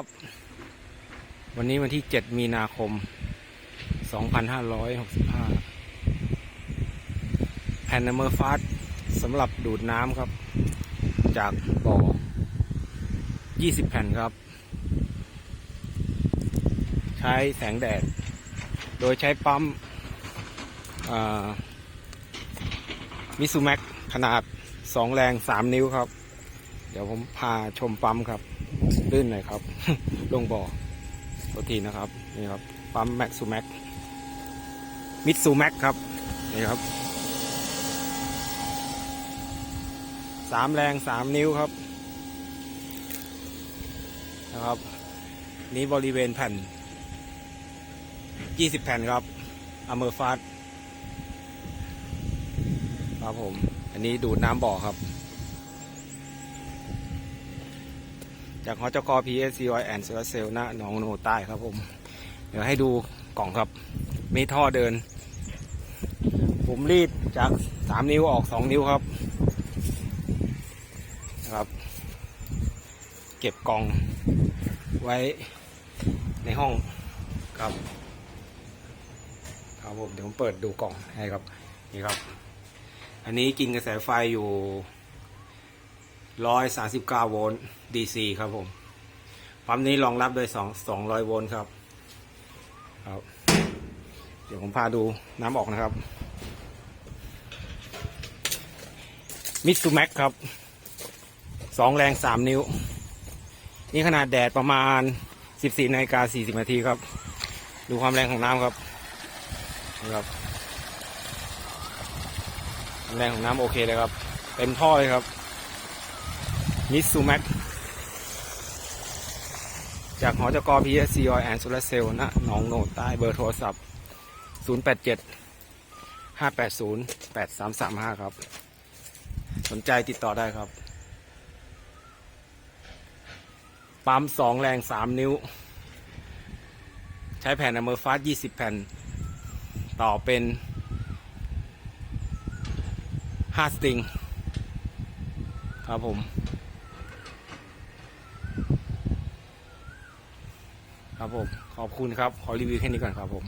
ครับ วันนี้วันที่ 7 มีนาคม 2565 แผ่นเมอร์ฟาสสำหรับดูดน้ำครับ จากบ่อ 20 แผ่นครับ ใช้แสงแดด โดยใช้ปั๊มมิซูแม็กขนาด 2 แรง 3 นิ้วครับ เดี๋ยวผมพาชมปั๊มครับ ลื่นหน่อยครับ ลงบ่อตัวทีนะครับนี่ครับปั๊มแม็กซูแม็กมิตซูแม็กครับนี่ครับสามแรงสามนิ้วครับนะครับ นี้บริเวณแผ่น20แผ่นครับอเมอร์ฟาสครับผม อันนี้ดูดน้ำบ่อครับ จากฮอจก PSC Oil and Solar Cell หน้าหนองโนใต้ครับผม เดี๋ยวให้ดูกล่องครับ มีท่อเดิน ผมรีดจาก3นิ้วออก2นิ้วครับนะครับ เก็บกล่องไว้ในห้องครับ ครับผมเดี๋ยวผมเปิดดูกล่องให้ครับ นี่ครับ อันนี้กินกระแสไฟอยู่ ร้อยสาสิบเก้าโวลต์ DC ครับผม ปั๊มนี้รองรับโดยสองสองร้อยโวลต์ครับ ครับ เดี๋ยวผมพาดูน้ำออกนะครับ มิตซูแม็กครับสองแรงสามนิ้ว นี่ขนาดแดดประมาณสิบสี่นาฬิกาสี่สิบนาทีครับ ดูความแรงของน้ำครับนะครับ แรงของน้ำโอเคเลยครับ เต็มท่อเลยครับ มิซูแม็กจากหอจก PSC Oil and Solar Cell ณหนองโนนใต้เบอร์โทรศัพท์ 087 580 8335 ครับ สนใจติดต่อได้ครับ ปั๊มสองแรงสามนิ้ว ใช้แผ่นอเมอร์ฟาส20แผ่น ต่อเป็น5สติง ครับผม ครับผม ขอบคุณครับ ขอรีวิวแค่นี้ก่อนครับผม